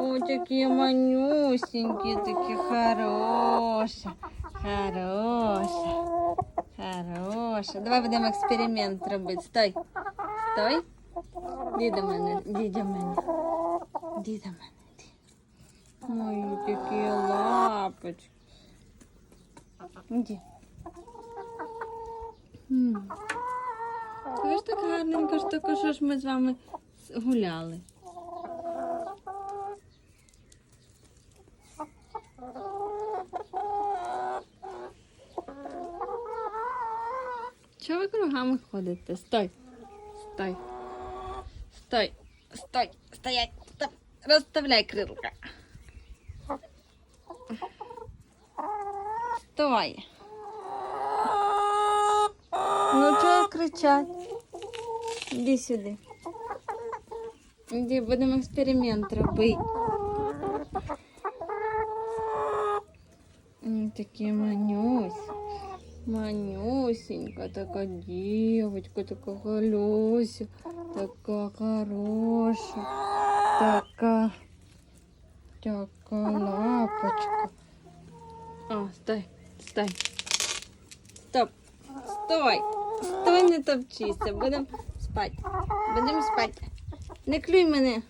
Котики манюсенькі, такі хороші. Хороші. Хороші. Давай будемо експеримент робити. Стой. Стой. Іди до мене, до мене. До мене. Мої такі лапочки. Ви ж так гарненько, що ж ми з вами гуляли. Чого ви кругами ходите? Стой. Стой. Стой. Стой. Стоять. Стоп. Розставляй крилка. Стой. Ну чого кричать? Іди сюди. Іди, будемо експеримент робити. Такі манюсь. Манюсенька, така дівочка, така галюся, така хороша, така, така лапочка. А, стой, стой. Стоп. Стой. Стой, не топчися. Будемо спати. Будемо спати. Не клюй мене.